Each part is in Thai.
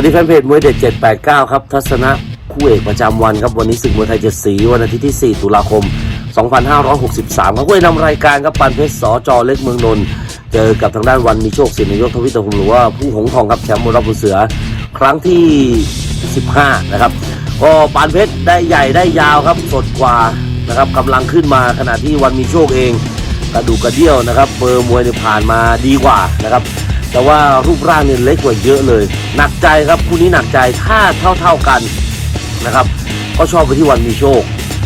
วัสดีแฟนเพจมวยเด็ด 789 ครับ ทัศนะคู่เอกประจำวันครับ วันนี้ศึกมวยไทยเจ็ดสีวันอาทิตย์ที่ 4 ตุลาคม 2563ครับคู่เอกนำรายการครับปันเพชรสจอเล็กเมืองนนท์เจอกับทางด้านวันมีโชคสินนายกทวิตภูมิหรือว่าผู้หงทองครับแชมป์มวยรอบบุเสือ ครั้งที่ 15 นะครับ ก็ปานเพชรได้ใหญ่ได้ยาวครับสดกว่านะครับกำลังขึ้นมาขณะที่วันมีโชคเองกระดูกกระเดี่ยวนะครับเบอร์มวยเนี่ยผ่านมาดีกว่านะครับ แต่ว่ารูปร่างเนี่ยเล็กกว่าเยอะเลย หนักใจครับคู่นี้หนักใจถ้าเท่าเท่าๆกันนะครับ ก็ชอบไปที่วันมีโชค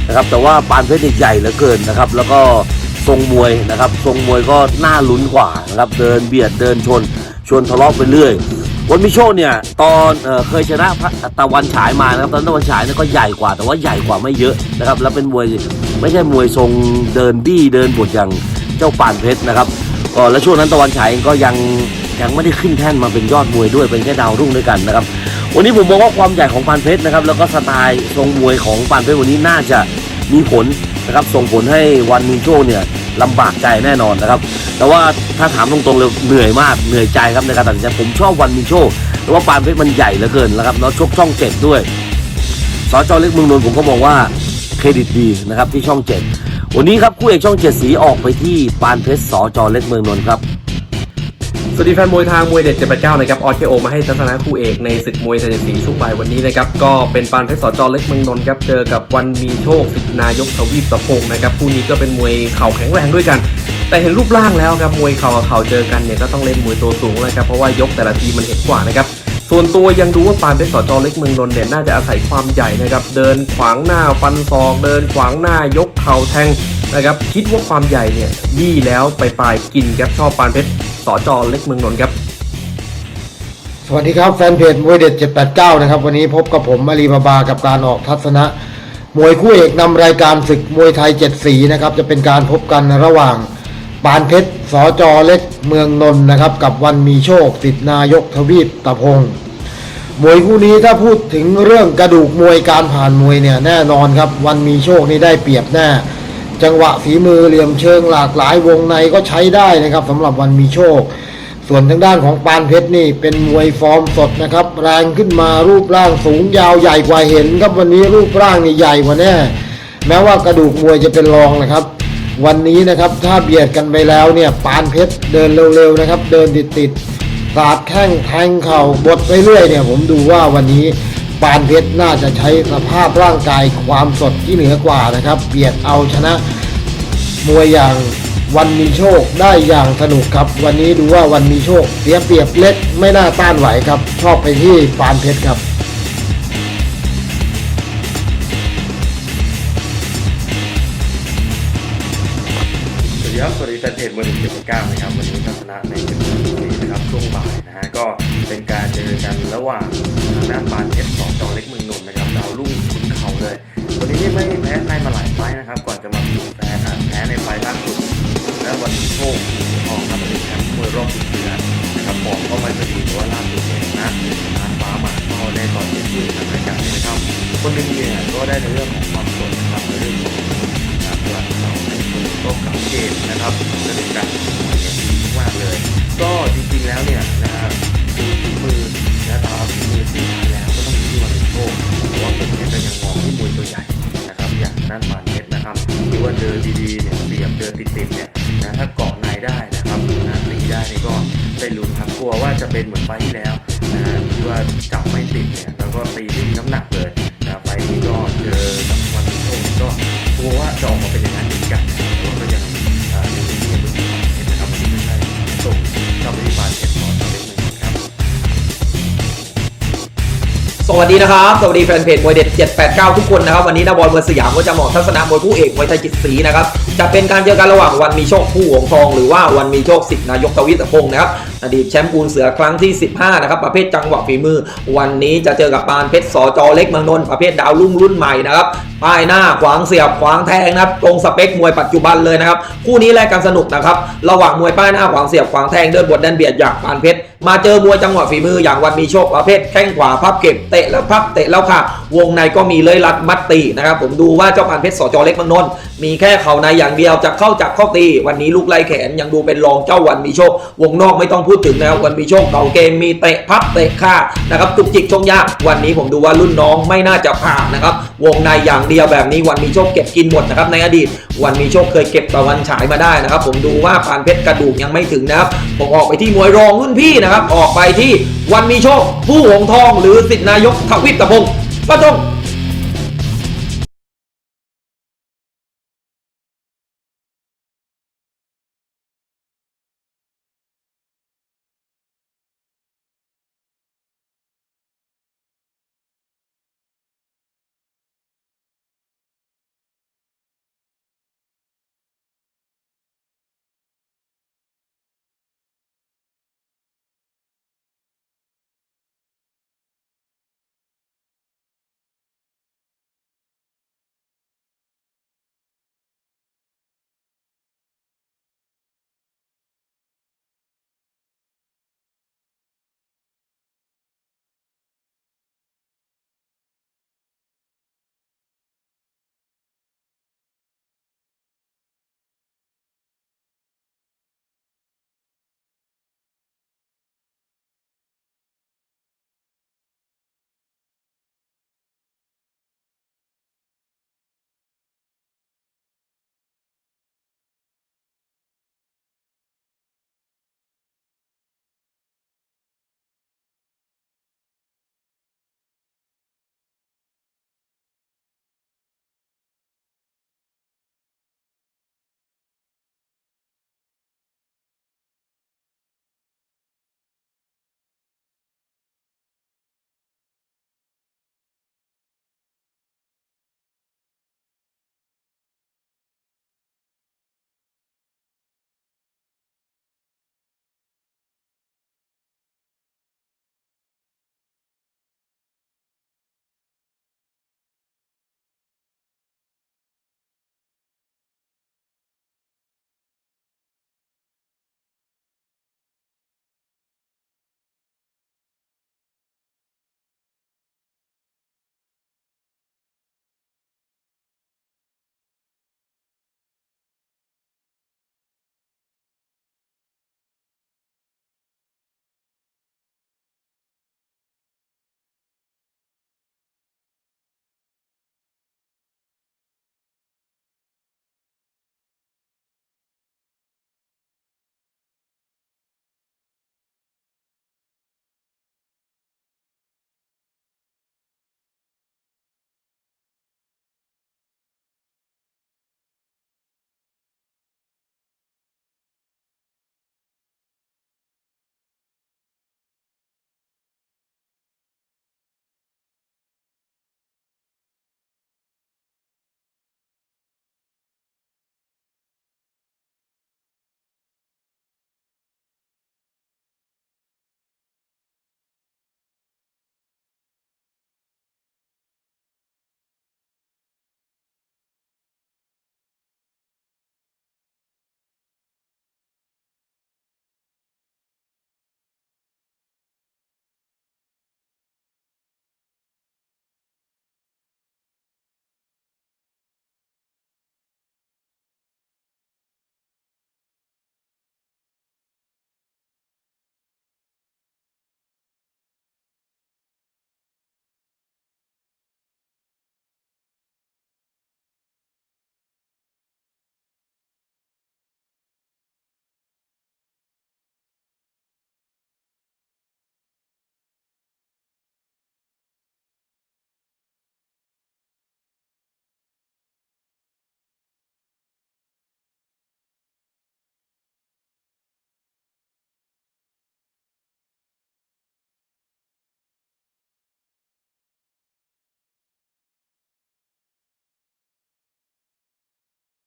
นะครับแต่ว่าปานเพชรใหญ่เหลือเกินนะครับ แล้วก็ทรงมวยนะครับทรงมวยก็น่าลุ้นกว่านะครับเดินเบียดเดินชน ชวนทะเลาะไปเรื่อยวันมีโชคเนี่ยตอนเอเคยชนะพระตะวันฉายมานะครับตอนตะวันฉายเนี่ยก็ใหญ่กว่า แต่ว่าใหญ่กว่าไม่เยอะนะครับ แล้วเป็นมวยไม่ใช่มวยทรงเดินบี้เดินบดอย่างเจ้าปานเพชรนะครับก็และช่วงนั้นตะวันฉายก็ยัง ยังไม่ได้ขึ้นแท่นมาเป็นยอดมวยด้วยเป็นแค่ดาวรุ่งด้วยกันนะครับวันนี้ผมมองว่าความใหญ่ของปานเพชรนะครับแล้วก็สไตล์ทรงมวยของปานเพชรวันนี้น่าจะมีผลนะครับส่งผลให้วันมีโชคเนี่ยลำบากใจแน่นอนนะครับ แต่ว่าถ้าถามตรงๆเลยเหนื่อยมากเหนื่อยใจครับในการตัดสินใจผมชอบวันมีโชคแต่ว่าปานเพชรมันใหญ่เหลือเกินนะครับแล้วชกช่องเจ็ดด้วยสจเล็กเมืองนนท์ผมก็มองว่าเครดิตดีนะครับที่ช่องเจ็ดวันนี้ครับคู่เอกช่องเจ็ดสีออกไปที่ปานเพชรสจเล็กเมืองนนท์ครับ สวัสดีแฟนมวยทางมวยเด็ด789นะครับออเคโอมาให้ทัศนะคู่เอกในศึกมวยไทยสีช่วงบ่ายวันนี้นะครับก็เป็นปานเพชรสจเล็กเมืองนนท์ครับเจอกับวันมีโชคสิทธนายกทวีปตะพงนะครับคู่นี้ก็เป็นมวยเข่าแข็งแรงด้วยกัน แต่เห็นรูปร่างแล้วครับมวยเข่ากับเข่าเจอกันเนี่ยก็ต้องเล่นมวยตัวสูงเลยครับเพราะว่ายกแต่ละทีมันเห็นกว่านะครับส่วนตัวยังดูว่าปานเพชรสจเล็กเมืองนนท์เนี่ยน่าจะอาศัยความใหญ่นะครับเดินขวางหน้าฟันศอกเดินขวางหน้ายกเข่าแทงนะครับคิดว่าความใหญ่เนี่ยบี้แล้วไปปลายกินครับชอบปานเพชร สจอเล็กเมืองนนท์ครับ สวัสดีครับแฟนเพจมวยเด็ด 789 นะครับ วันนี้พบกับผมมารีบาบากับการออกทัศนะ มวยคู่เอกนำรายการศึกมวยไทย 7 สีนะครับ จะเป็นการพบกันระหว่างปานเพชรสจอเล็กเมืองนนท์นะครับ กับวันมีโชคสิทธินายกทวีปตะพงศ์มวยคู่นี้ถ้าพูดถึงเรื่องกระดูกมวยการผ่านมวยเนี่ยแน่นอนครับ วันมีโชคนี่ได้เปรียบแน่ จังหวะฝีมือเหลี่ยมเชิงหลากหลายวงในก็ใช้ได้นะครับสำหรับวันมีโชค ส่วนทางด้านของปานเพชรนี่เป็นมวยฟอร์มสดนะครับ แรงขึ้นมารูปร่างสูงยาวใหญ่กว่าเห็นครับวันนี้รูปร่างนี่ใหญ่กว่าแน่ แม้ว่ากระดูกมวยจะเป็นรองนะครับ วันนี้นะครับถ้าเบียดกันไปแล้วเนี่ยปานเพชรเดินเร็วๆนะครับ เดินติดๆสาดแข้งแทงเข่าบดไปเรื่อยเนี่ยผมดูว่าวันนี้ ปานเพชรน่าจะใช้สภาพร่างกายความสดที่เหนือกว่านะครับเบียดเอาชนะมวยอย่างวันมีโชคได้อย่างสนุกครับ วันนี้ดูว่าวันมีโชคเสียเปรียบเล็กไม่น่าต้านไหวครับ ชอบไปที่ปานเพชรครับสวัสดีครับสวัสดีแฟนเพจวันนี้เจ็ดเก้านะครับวันนี้ทัศนะในศึก นะครับช่วงบ่ายนะฮะก็เป็นการเจอกันระหว่างทางด้านปานเพชรสองจอเล็กเมืองนนท์นะครับดาวรุ่งขุนเขาเลยวันนี้นี่ไม่แพ้ใครมาหลายไฟนะครับ ก่อนจะมาแพ้อ่แพ้ในไฟล่าสุดและวันนี้โชคทองครับเป็นแชมป์มวยรอบสุดเดือนนะครับฟอร์มก็ไม่ค่อยดีแต่ว่าล่าสุดเนี่ยนะทานฟ้ามาก็ได้ตอนเย็นที่ทางรายการนะครับคนหนึงเนี่ยก็ได้ในเรื่องของความสดนะครับในเรื่องของการพลังเราในคนก็กลับเกมนะครับจะเป็นการ แล้วเนี่ยนะฮะคือฝีมือนะตามฝีมือที่ทาแล้วก็ต้องอยู่ที่วันโชคเพราะว่าผมเนี่ยก็ยังมองที่มวยตัวใหญ่นะครับอย่างด้านปานเพชรนะครับที่ว่าเดินดีๆเนี่ยเสียบเดินติดๆเนี่ยนะถ้าเกาะในได้นะครับนะตีได้นี่ก็ได้ลุ้นครับกลัวว่าจะเป็นเหมือนไฟที่แล้วนะที่ว่าจับไม่ติดเนี่ยแล้วก็ตีด้วยน้ำหนักเลยนะไฟนี้ก็เจอกับวันโชคก็กลัวว่าจะออกมาเป็นอย่างนั้นเหมือนกันแต่ว่าก็ยังอ่ายัง วัสดีนะครับ สวัสดีแฟนเพจมวยเด็ด 789 ทุกคนนะครับ วันนี้นาบอลเมืองสยามก็จะเหมาะทัศนะมวยคู่เอกมวยไทยจิตศรีนะครับ จะเป็นการเจอกันระหว่างวันมีโชคผู้หงทอง หรือว่าวันมีโชคสิทธินายกทวิตพงศ์นะครับอดีตแชมป์ปูนเสือครั้งที่ 15 นะครับ ประเภทจังหวะฝีมือ วันนี้จะเจอกับปานเพชรสจเล็กเมืองนนท์ประเภทดาวรุ่งรุ่นใหม่นะครับป้ายหน้าขวางเสียบขวางแทงนะครับตรงสเปคมวยปัจจุบันเลยนะครับคู่นี้แลกกันสนุกนะครับระหว่างมวยป้ายหน้าขวางเสียบขวางแทงเดินบทเดินเบียดอย่างปานเพชรมาเจอมวยจังหวะฝีมืออย่างวันมีโชคประเภทแข้งขวาพับเก็บเตะแล้วพับเตะแล้วค่ะ วงในก็มีเลยรัดมัดตีนะครับผมดูว่าเจ้าปานเพชรสจเล็กมังนนมีแค่เข่าในอย่างเดียวจะเข้าจับเข้าตี วันนี้ลูกไล่แขนยังดูเป็นรองเจ้าวันมีโชค วงนอกไม่ต้องพูดถึงนะครับวันมีโชคเก่าเกมมีเตะพับเตะฆ่านะครับจุกจิกชงยากวันนี้ผมดูว่ารุ่นน้องไม่น่าจะผ่านนะครับวงในอย่างเดียวแบบนี้วันมีโชคเก็บกินหมดนะครับในอดีต วันมีโชคเคยเก็บตะวันฉายมาได้นะครับ ผมดูว่าปานเพชรกระดูกยังไม่ถึงนะครับผมออกไปที่มวยรองรุ่นพี่นะครับออกไปที่วันมีโชคผู้หงทอง หรือสิทธินายกทวิปตะพง ศ์ประจง